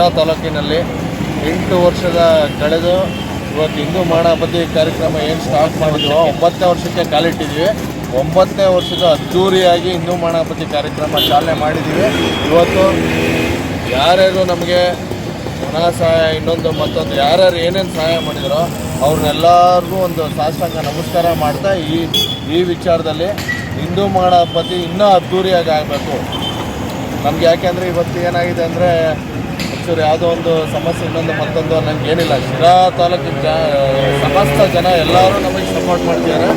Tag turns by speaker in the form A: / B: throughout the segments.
A: ಶಿರಾ ತಾಲೂಕಿನಲ್ಲಿ ಎಂಟು ವರ್ಷದ ಕಳೆದು ಇವತ್ತು ಹಿಂದೂ ಮಾಡಾಪತಿ ಕಾರ್ಯಕ್ರಮ ಏನು ಸ್ಟಾರ್ಟ್ ಮಾಡಿದ್ವೋ, ಒಂಬತ್ತನೇ ವರ್ಷಕ್ಕೆ ಕಾಲಿಟ್ಟಿದ್ವಿ. ಒಂಬತ್ತನೇ ವರ್ಷದ ಅದ್ದೂರಿಯಾಗಿ ಹಿಂದೂ ಮಾಡಾಪತಿ ಕಾರ್ಯಕ್ರಮ ಚಾಲನೆ ಮಾಡಿದ್ದೀವಿ ಇವತ್ತು ಯಾರ್ಯಾರು ನಮಗೆ ಧನ ಸಹಾಯ, ಇನ್ನೊಂದು ಮತ್ತೊಂದು ಯಾರ್ಯಾರು ಏನೇನು ಸಹಾಯ ಮಾಡಿದರೋ, ಅವ್ರನ್ನೆಲ್ಲರಿಗೂ ಒಂದು ಸಾಷ್ಟಾಂಗ ನಮಸ್ಕಾರ ಮಾಡ್ತಾ ಈ ಈ ವಿಚಾರದಲ್ಲಿ ಹಿಂದೂ ಮಾಡಾಪತಿ ಇನ್ನೂ ಅದ್ದೂರಿಯಾಗಿ ಆಗಬೇಕು. ನಮ್ಗೆ ಯಾಕೆಂದರೆ ಇವತ್ತು ಏನಾಗಿದೆ ಅಂದರೆ ಒಂಚೂರು ಯಾವುದೋ ಒಂದು ಸಮಸ್ಯೆ ಇನ್ನೊಂದು ಮತ್ತೊಂದು ನನಗೆ ಏನಿಲ್ಲ. ಶಿರಾ ತಾಲೂಕಿನ ಜ ಸಮಸ್ತ ಜನ ಎಲ್ಲರೂ ನಮಗೆ ಸಪೋರ್ಟ್ ಮಾಡ್ತಿದ್ದಾರೆ.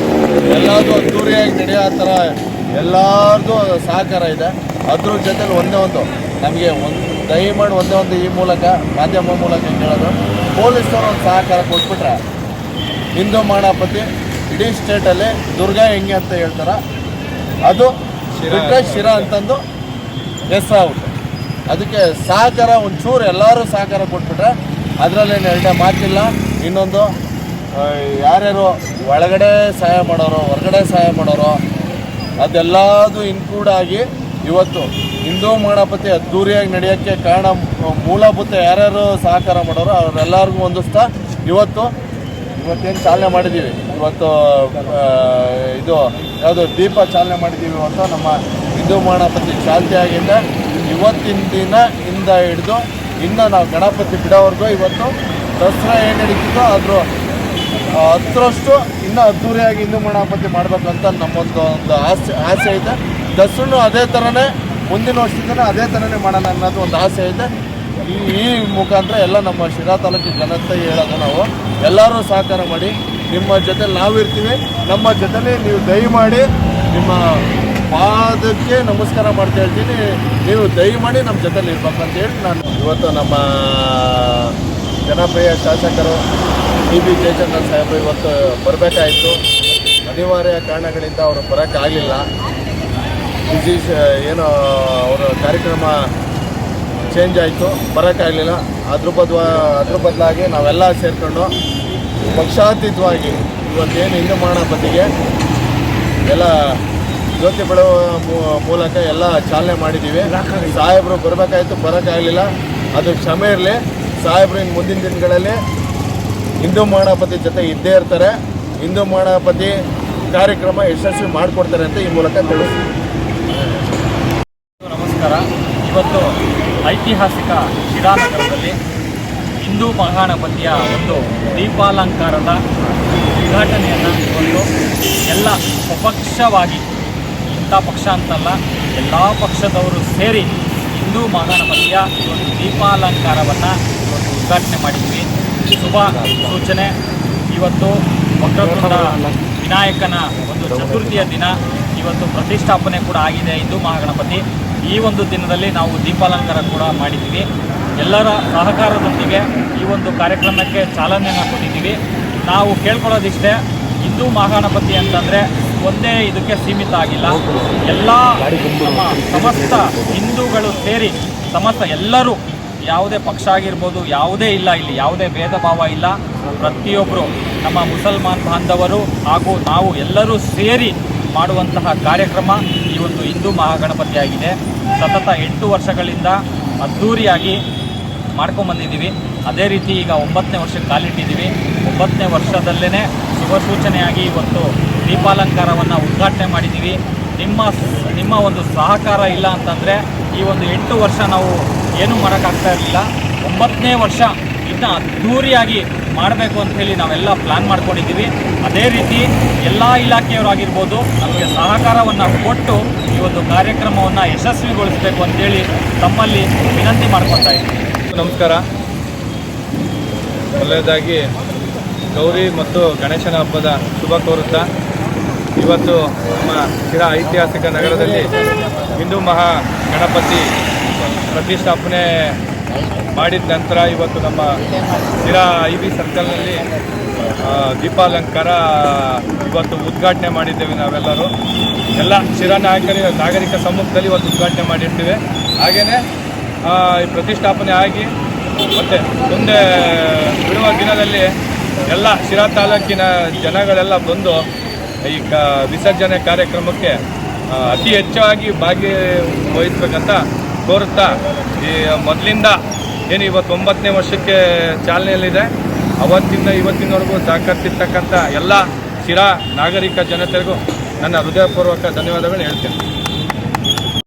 A: ಎಲ್ಲಾದರೂ ಅದ್ದೂರಿಯಾಗಿ ನಡೆಯೋ ಥರ ಎಲ್ಲರದ್ದು ಸಹಕಾರ ಇದೆ. ಅದ್ರ ಜೊತೆಲಿ ಒಂದೇ ಒಂದು ನಮಗೆ ಒಂದು ದಯಮಾಡಿ ಒಂದೇ ಒಂದು ಈ ಮೂಲಕ ಮಾಧ್ಯಮ ಮೂಲಕ ಕೇಳೋದು. ಪೊಲೀಸರು ಒಂದು ಸಹಕಾರ ಕೊಟ್ಬಿಟ್ರೆ ಹಿಂದೂ ಮಾಡಾಪತಿ ಇಡೀ ಸ್ಟೇಟಲ್ಲಿ ದುರ್ಗಾ ಹೆಂಗೆ ಅಂತ ಹೇಳ್ತಾರೆ? ಅದು ಶಿರಾ ಶಿರಾ ಅಂತಂದು ಹೆಸರಾಗುತ್ತೆ. ಅದಕ್ಕೆ ಸಹಕಾರ ಒಂಚೂರು ಎಲ್ಲರೂ ಸಹಕಾರ ಕೊಟ್ಬಿಟ್ರೆ ಅದರಲ್ಲೇನು ಎರಡೇ ಮಾತಿಲ್ಲ. ಇನ್ನೊಂದು ಯಾರ್ಯಾರು ಒಳಗಡೆ ಸಹಾಯ ಮಾಡೋರು, ಹೊರಗಡೆ ಸಹಾಯ ಮಾಡೋರು, ಅದೆಲ್ಲದು ಇನ್ಕ್ಲೂಡ್ ಆಗಿ ಇವತ್ತು ಹಿಂದೂ ಮಾಡಪತಿ ಅದ್ದೂರಿಯಾಗಿ ನಡೆಯೋಕ್ಕೆ ಕಾರಣ ಮೂಲಭೂತ ಯಾರ್ಯಾರು ಸಹಕಾರ ಮಾಡೋರು ಅವರೆಲ್ಲರಿಗೂ ಹೊಂದಿಸ್ತಾ ಇವತ್ತು, ಇವತ್ತೇನು ಚಾಲನೆ ಮಾಡಿದ್ದೀವಿ? ಇವತ್ತು ಇದು ಯಾವುದು ದೀಪ ಚಾಲನೆ ಮಾಡಿದ್ದೀವಿ ಇವತ್ತು ನಮ್ಮ ಹಿಂದೂ ಮಾಡಪತಿ ಚಾಲ್ತಿ ಆಗಿಂದ ಇವತ್ತಿನ ದಿನ ಇಂದ ಹಿಡಿದು ಇನ್ನು ನಾವು ಗಣಪತಿ ಬಿಡೋವರೆಗೂ ಇವತ್ತು ದಸರಾ ಏನು ನಡೀತಿದ್ದೋ ಅದ್ರ ಹತ್ತರಷ್ಟು ಇನ್ನೂ ಅದ್ದೂರಿಯಾಗಿ ಹಿಂದೂ ಗಣಪತಿ ಮಾಡಬೇಕಂತ ನಮ್ಮೊಂದು ಒಂದು ಆಸೆ ಆಸೆ ಇದೆ. ದಸರನ್ನು ಅದೇ ಥರನೇ ಮುಂದಿನ ವರ್ಷದಿಂದ ಅದೇ ಥರನೇ ಮಾಡೋಣ ಅನ್ನೋದು ಒಂದು ಆಸೆ ಇದೆ. ಈ ಈ ಮುಖಾಂತರ ಎಲ್ಲ ನಮ್ಮ ಶಿರಾ ತಾಲೂಕಿನ ಜನತೆ ಹೇಳೋದು ನಾವು. ಎಲ್ಲರೂ ಸಹಕಾರ ಮಾಡಿ ನಿಮ್ಮ ಜೊತೆ ನಾವಿರ್ತೀವಿ. ನಮ್ಮ ಜೊತೆಲಿ ನೀವು ದಯಮಾಡಿ ನಿಮ್ಮ ಪಾದಕ್ಕೆ ನಮಸ್ಕಾರ ಮಾಡ್ತಾ ಹೇಳ್ತೀನಿ ನೀವು ದಯಮಾಡಿ ನಮ್ಮ ಜೊತೆಲಿ ಇರ್ಬೇಕು ಅಂತ ಹೇಳಿ ನಾನು ಇವತ್ತು ನಮ್ಮ ಜನಪ್ರಿಯ ಶಾಸಕರು ಡಿ ಬಿ ಜಯಚಂದ್ರ ಸಾಹೇಬರು ಇವತ್ತು ಬರಬೇಕಾಯಿತು. ಅನಿವಾರ್ಯ ಕಾರಣಗಳಿಂದ ಅವರು ಬರೋಕ್ಕಾಗಲಿಲ್ಲ. ಬಿಸಿ ಏನೋ ಅವರ ಕಾರ್ಯಕ್ರಮ ಚೇಂಜ್ ಆಯಿತು. ಬರೋಕ್ಕಾಗಲಿಲ್ಲ. ಅದ್ರ ಬದ್ವ, ಅದ್ರ ಬದಲಾಗಿ ನಾವೆಲ್ಲ ಸೇರಿಕೊಂಡು ಪಕ್ಷಾತೀತವಾಗಿ ಇವತ್ತೇನು ಹಿಂದೂ ಮಾಡೋ ಬದಿಗೆ ಎಲ್ಲ ಜ್ಯೋತಿ ಬೆಳೆಯುವ ಮೂ- ಮೂಲಕ ಎಲ್ಲ ಚಾಲನೆ ಮಾಡಿದ್ದೀವಿ ಸಾಹೇಬರು ಬರಬೇಕಾಯಿತು, ಬರೋಕ್ಕಾಗಲಿಲ್ಲ. ಅದು ಕ್ಷಮೆ ಇರಲಿ. ಸಾಹೇಬರು ಇನ್ನು ಮುಂದಿನ ದಿನಗಳಲ್ಲಿ ಹಿಂದೂ ಮಹಾಣಪತಿ ಜೊತೆ ಇದ್ದೇ ಇರ್ತಾರೆ. ಹಿಂದೂ ಮಹಾಣಪತಿ ಕಾರ್ಯಕ್ರಮ ಯಶಸ್ವಿ ಮಾಡಿಕೊಡ್ತಾರೆ ಅಂತ ಈ ಮೂಲಕ ತಿಳಿಸ್ತೀನಿ.
B: ನಮಸ್ಕಾರ. ಇವತ್ತು ಐತಿಹಾಸಿಕ ಶಿರಾನಗರದಲ್ಲಿ ಹಿಂದೂ ಮಹಾಣಪತಿಯ ಒಂದು ದೀಪಾಲಂಕಾರದ ಉದ್ಘಾಟನೆಯನ್ನು ಇವತ್ತು ಎಲ್ಲ ಸ್ವಪಕ್ಷವಾಗಿ ಇಂಥ ಪಕ್ಷ ಅಂತಲ್ಲ, ಎಲ್ಲ ಪಕ್ಷದವರು ಸೇರಿ ಹಿಂದೂ ಮಹಾಗಣಪತಿಯ ಈ ಒಂದು ದೀಪಾಲಂಕಾರವನ್ನು ಇವತ್ತು ಉದ್ಘಾಟನೆ ಮಾಡಿದ್ವಿ. ಶುಭ ಸೂಚನೆ. ಇವತ್ತು ವಕ್ರತುಂಡ ವಿನಾಯಕನ ಒಂದು ಚತುರ್ಥಿಯ ದಿನ. ಇವತ್ತು ಪ್ರತಿಷ್ಠಾಪನೆ ಕೂಡ ಆಗಿದೆ ಹಿಂದೂ ಮಹಾಗಣಪತಿ. ಈ ಒಂದು ದಿನದಲ್ಲಿ ನಾವು ದೀಪಾಲಂಕಾರ ಕೂಡ ಮಾಡಿದ್ದೀವಿ ಎಲ್ಲರ ಸಹಕಾರದೊಂದಿಗೆ ಈ ಒಂದು ಕಾರ್ಯಕ್ರಮಕ್ಕೆ ಚಾಲನೆಯನ್ನು ಕೊಟ್ಟಿದ್ದೀವಿ. ನಾವು ಕೇಳ್ಕೊಳ್ಳೋದಿಷ್ಟೇ, ಹಿಂದೂ ಮಹಾಗಣಪತಿ ಅಂತಂದರೆ ಒಂದೇ ಇದಕ್ಕೆ ಸೀಮಿತ ಆಗಿಲ್ಲ ಎಲ್ಲ ನಮ್ಮ ಸಮಸ್ತ ಹಿಂದೂಗಳು ಸೇರಿ ಸಮಸ್ತ ಎಲ್ಲರೂ ಯಾವುದೇ ಪಕ್ಷ ಆಗಿರ್ಬೋದು ಯಾವುದೇ ಇಲ್ಲ ಇಲ್ಲಿ ಯಾವುದೇ ಭೇದ ಭಾವ ಇಲ್ಲ. ಪ್ರತಿಯೊಬ್ಬರು ನಮ್ಮ ಮುಸಲ್ಮಾನ್ ಬಾಂಧವರು ಹಾಗೂ ನಾವು ಎಲ್ಲರೂ ಸೇರಿ ಮಾಡುವಂತಹ ಕಾರ್ಯಕ್ರಮ ಈ ಒಂದು ಹಿಂದೂ ಮಹಾಗಣಪತಿಯಾಗಿದೆ. ಸತತ ಎಂಟು ವರ್ಷಗಳಿಂದ ಅದ್ಧೂರಿಯಾಗಿ ಮಾಡ್ಕೊಂಬಂದಿದ್ದೀವಿ ಅದೇ ರೀತಿ ಈಗ ಒಂಬತ್ತನೇ ವರ್ಷಕ್ಕೆ ಕಾಲಿಟ್ಟಿದ್ದೀವಿ. ಒಂಬತ್ತನೇ ವರ್ಷದಲ್ಲೇ ಶುಭ ಸೂಚನೆಯಾಗಿ ಇವತ್ತು ದೀಪಾಲಂಕಾರವನ್ನು ಉದ್ಘಾಟನೆ ಮಾಡಿದ್ದೀವಿ. ನಿಮ್ಮ ನಿಮ್ಮ ಒಂದು ಸಹಕಾರ ಇಲ್ಲ ಅಂತಂದರೆ ಈ ಒಂದು ಎಂಟು ವರ್ಷ ನಾವು ಏನೂ ಮಾಡೋಕ್ಕಾಗ್ತಾ ಇರಲಿಲ್ಲ. ಒಂಬತ್ತನೇ ವರ್ಷ ಇನ್ನು ಅದ್ಧೂರಿಯಾಗಿ ಮಾಡಬೇಕು ಅಂತ ಹೇಳಿ ನಾವೆಲ್ಲ ಪ್ಲ್ಯಾನ್ ಮಾಡ್ಕೊಂಡಿದ್ದೀವಿ. ಅದೇ ರೀತಿ ಎಲ್ಲ ಇಲಾಖೆಯವರಾಗಿರ್ಬೋದು ನಮಗೆ ಸಹಕಾರವನ್ನು ಕೊಟ್ಟು ಈ ಒಂದು ಕಾರ್ಯಕ್ರಮವನ್ನು ಯಶಸ್ವಿಗೊಳಿಸಬೇಕು ಅಂತೇಳಿ ತಮ್ಮಲ್ಲಿ ವಿನಂತಿ ಮಾಡ್ಕೊತಾ ಇದ್ದೀವಿ
C: ನಮಸ್ಕಾರ. ಮೊದಲನೇದಾಗಿ ಗೌರಿ ಮತ್ತು ಗಣೇಶನ ಹಬ್ಬದ ಶುಭ ಕೋರುತ್ತಾ, ಇವತ್ತು ನಮ್ಮ ತಿರ ಐತಿಹಾಸಿಕ ನಗರದಲ್ಲಿ ಹಿಂದೂ ಮಹಾ ಗಣಪತಿ ಪ್ರತಿಷ್ಠಾಪನೆ ಮಾಡಿದ ನಂತರ ಇವತ್ತು ನಮ್ಮ ಸ್ಥಿರ ಐ ವಿ ಸರ್ಕಲ್ನಲ್ಲಿ ದೀಪಾಲಂಕಾರ ಇವತ್ತು ಉದ್ಘಾಟನೆ ಮಾಡಿದ್ದೇವೆ ನಾವೆಲ್ಲರೂ. ಎಲ್ಲ ಚಿರ ನಾಯಕರಿ, ನಾಗರಿಕ ಸಮ್ಮುಖದಲ್ಲಿ ಇವತ್ತು ಉದ್ಘಾಟನೆ ಮಾಡಿರ್ತೀವಿ. ಹಾಗೆಯೇ ಪ್ರತಿಷ್ಠಾಪನೆ ಆಗಿ ಮತ್ತು ಮುಂದೆ ಬಿಡುವ ದಿನದಲ್ಲಿ ಎಲ್ಲ ಶಿರಾ ತಾಲೂಕಿನ ಜನಗಳೆಲ್ಲ ಬಂದು ಈ ಕ, ವಿಸರ್ಜನೆ ಕಾರ್ಯಕ್ರಮಕ್ಕೆ ಅತಿ ಹೆಚ್ಚಾಗಿ ಭಾಗಿವಹಿಸ್ಬೇಕಂತ ಕೋರುತ್ತಾ ಈ, ಮೊದಲಿಂದ ಏನು ಇವತ್ತು ಒಂಬತ್ತನೇ ವರ್ಷಕ್ಕೆ ಚಾಲನೆಯಲ್ಲಿದೆ. ಅವತ್ತಿಂದ ಇವತ್ತಿನವರೆಗೂ ಸಹಕರಿಸಿರ್ತಕ್ಕಂಥ ಎಲ್ಲ ಶಿರಾ ನಾಗರಿಕ ಜನತೆಗೂ ನನ್ನ ಹೃದಯಪೂರ್ವಕ ಧನ್ಯವಾದಗಳು ಹೇಳ್ತೇನೆ.